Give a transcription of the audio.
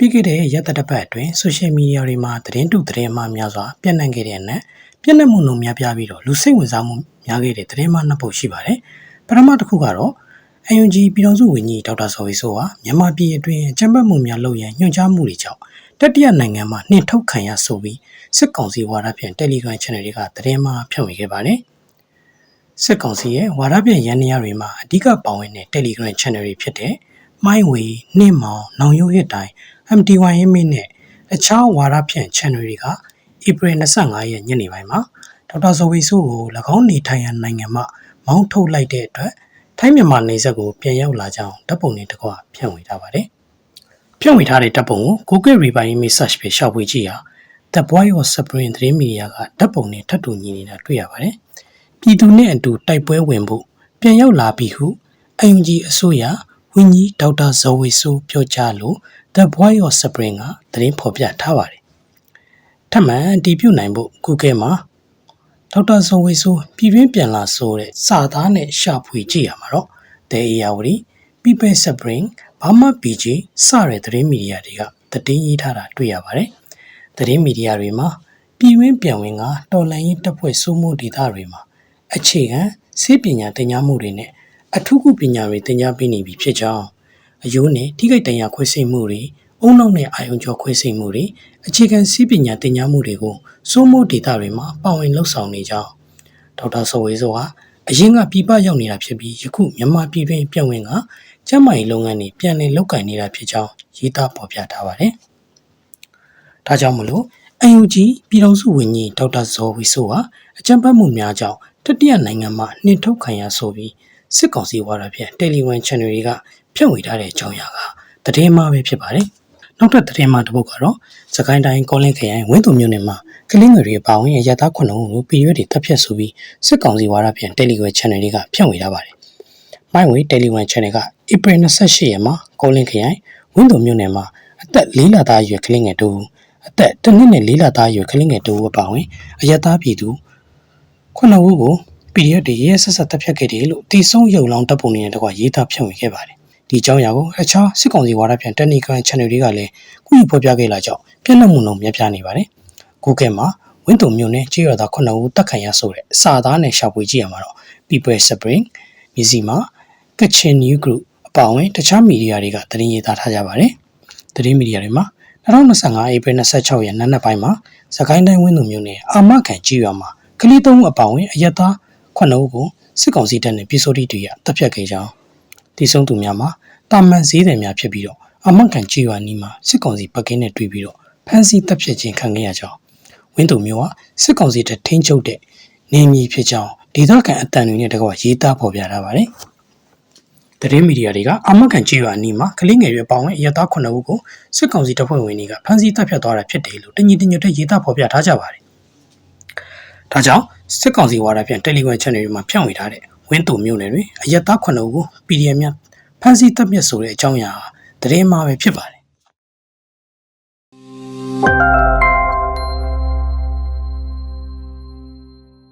ပြီးခဲ့တဲ့ရက်သတ္တပတ်အတွင်းဆိုရှယ်မီဒီယာတွေမှာသတင်းတုသတင်းမှားများစွာပြန့်နှံ့ခဲ့တဲ့အနက်ပြန့်နှံ့မှုနှုန်းများပြားပြီးတော့လူစိတ်ဝင်စားမှုများခဲ့တဲ့သတင်းမှားနှစ်ပုဒ်ရှိပါတယ်။ပထမတစ်ခုကတော့ UNG ပြည်တော်စုဝန်ကြီးဒေါက်တာဇော်ဝေဆိုးဟာမြန်မာပြည်အတွင်းအကြမ်းဖက်မှုများလုပ်ရန်ညွှန်ကြားမှုတွေကြောင့်တတိယနိုင်ငံမှာနှင်ထုတ်ခံရဆိုပြီးစစ်ကောင်စီဝါဒဖြန့် Telegram Channel တွေကသတင်းမှားဖြန့်ဝေခဲ့ပါတယ်။စစ်ကောင်စီရဲ့ဝါဒဖြန့်ရန်နေရာတွေမှာအဓိကပါဝင်တဲ့ Telegram Channel တွေဖြစ်တဲ့မိုင်းဝေနှင်းမောင် နောင်ရုပ်ဟစ်တိုင်း MT1 ရင်းမြစ်နဲ့အခြားဝါဒဖြန့် channel တွေကဧပြီ25ရက်ညနေပိုင်းမှာဒေါက်တာဇော်ဝီဆိုးကို၎င်းနေထိုင်ရာနိုင်ငံမှမောင်းထုတ်လိုက်တဲ့အတွက်ထိုင်းမြန်မာနေဆက်ကိုပြန်ရောက်လာကြောင်းတပ်ပုံတွေတကွဖြန့်ဝေထားပါတယ်။ဖြန့်ဝေထားတဲ့တပ်ပုံကို Google Revive Image Search ပဲရှောက်ဝေကြည့်ရာ The Boy of Spring သတင်းမီဒီယာကတပ်ပုံနဲ့ထပ်တူညီနေတာတွေ့ရပါတယ်။ပြည်သူနဲ့အတူတိုက်ပွဲဝင်ဖို့ပြန်ရောက်လာပြီဟုအယုံကြီးအစိုးရ ဝင်းကြီးဒေါက်တာဇော်ဝေဆိုးပြောကြားလို့ The Boy of Spring ကသတင်းဖော်ပြထားပါတယ်။ထပ်မံအတည်ပြုနိုင်ဖို့ Google မှာဒေါက်တာဇော်ဝေဆိုးပြည်တွင်းပြန်လာဆိုတဲ့စာသားနဲ့ရှာဖွေကြည့်ရမှာတော့ The Airway, People Spring, Burma PG စတဲ့သတင်းမီဒီယာတွေကသတင်းရေးထားတာတွေ့ရပါတယ်။သတင်းမီဒီယာတွေမှာပြည်တွင်းပြန်ဝင်ကတော်လှန်ရေးတပ်ဖွဲ့စိုးမိုးဒေသတွေမှာအခြေခံစေပညာတင်ညာမှုတွေနဲ့ အထူးကုပညာတွေတင်ညာပေးနေပြီဖြစ်ကြောင်းအယိုးနဲ့ထိခိုက်တန်ရာခွဲစိတ်မှုတွေအုံနောက်နဲ့အာယုံကျော်ခွဲစိတ်မှုတွေအခြေခံစီးပညာတင်ညာမှုတွေကိုစိုးမိုးဒေတာတွေမှာပါဝင်လှုပ်ဆောင်နေကြောင်းဒေါက်တာဆော်ဝေဆိုဟာအရင်ကပြည်ပရောက်နေတာဖြစ်ပြီးယခုမြန်မာပြည်တွင်ပြန်ဝင်ကကျန်းမာရေးလုပ်ငန်းတွေပြန်လည်လုပ်ကိုင်နေတာဖြစ်ကြောင်းရေးသားဖော်ပြထားပါတယ်။ဒါကြောင့်မလို့အန်ယူဂျီပြည်ထောင်စုဝန်ကြီးဒေါက်တာဇော်ဝီဆိုဟာအကြံပတ်မှုများကြောင့်တတိယနိုင်ငံမှာနှင်ထုတ်ခံရဆိုပြီး စစ်ကောင်စီဝါဒဖြင့် Telegram Channel တွေကဖြန့်ဝေထားတဲ့အကြောင်းအရာကသတင်းမှားပဲဖြစ်ပါတယ်။နောက်ထပ်သတင်းမှာတစ်ပုဒ်ကတော့စကိုင်းတိုင်းကောလင်းခရိုင်ဝင်းသူမြို့နယ်မှာကလင်းငယ်တွေအပါအဝင်ရတားခုနှစ်ဦးကိုပြည်ရွက်တွေတပ်ဖြတ်ဆိုပြီးစစ်ကောင်စီဝါဒဖြင့် Telegram Channel တွေကဖြန့်ဝေထားပါတယ်။မိုင်းဝေ Telegram Channel ကဧပြီ28ရက်မှာကောလင်းခရိုင်ဝင်းသူမြို့နယ်မှာအသက်၄လသားအရွယ်ကလင်းငယ်တို့အသက်တစ်နှစ်နဲ့၄လသားအရွယ်ကလင်းငယ်တို့အပါအဝင်အရတားပြည်သူခုနှစ်ဦးကို PDF တွေရဲဆက်ဆက်တပ်ဖြတ်ခဲ့တယ်လို့တီဆုံးရုံလောင်းတပ်ပုံတွေနဲ့တကွရေးသားဖြန့်ဝေခဲ့ပါတယ်။ဒီအကြောင်းအရာကိုအခြားစစ်ကောင်စီဝါဒဖြန့် technical channel တွေကလည်းကုယူဖော်ပြခဲ့လာကြောင်းပြည့်နှက်မှုလုံးများပြားနေပါတယ်။ Google မှာဝင်းတုံမျိုးနဲ့ကြေးရသား9ဦးတက်ခံရဆိုတဲ့စာသားနဲ့ရှာဖွေကြည့်ရမှာတော့ People Spring မြစီမှာ Kitchen New Group အပါအဝင်တခြားမီဒီယာတွေကသတင်းရေးသားထားကြပါတယ်။သတင်းမီဒီယာတွေမှာ2025ဧပြီ26ရက်နေ့နက်ပိုင်းမှာစကိုင်းတိုင်းဝင်းသူမျိုးနဲ့အာမခံကြည့်ရမှာကလေးသုံးဦးအပါအဝင်အယက်သား 9ဦးကိုစစ်ကောင်စီတပ်နဲ့ပြည်စိုးတီတွေကတပ်ဖြတ်ခဲ့ကြောင်းတည်ဆုံသူများမှာတာမန်ဈေးတယ်များဖြစ်ပြီးတော့အမတ်ကန်ကြည်ရွာနီးမှာစစ်ကောင်စီပကင်းနဲ့တွေ့ပြီးတော့ဖမ်းဆီးတပ်ဖြတ်ခြင်းခံခဲ့ရကြောင်းဝင်းသူမျိုးဟာစစ်ကောင်စီတပ်ထိန်းချုပ်တဲ့နေမည်ဖြစ်ကြောင်းဒေသခံအတန်တွေနဲ့တကွရေးသားဖော်ပြထားပါတယ်။သတင်းမီဒီယာတွေကအမတ်ကန်ကြည်ရွာနီးမှာကလေးငယ်ရွယ်ပေါင်းရဲ့ရသား9ဦးကိုစစ်ကောင်စီတပ်ဖွဲ့ဝင်တွေကဖမ်းဆီးတပ်ဖြတ်သွားတာဖြစ်တယ်လို့တညီတညွတ်တဲ့ရေးသားဖော်ပြထားကြပါတယ်။ ဒါကြောင့်စစ်ကောင်စီဝါဒဖြင့် Telegram channel တွေမှာဖြန့်ဝေထားတဲ့ဝင်းတူမျိုးနယ်တွင်အရက်သား9ဦးကို PDF များဖမ်းဆီးတပ်မြစ်ဆိုတဲ့အကြောင်းအရာသတင်းမှားပဲဖြစ်ပါတယ်။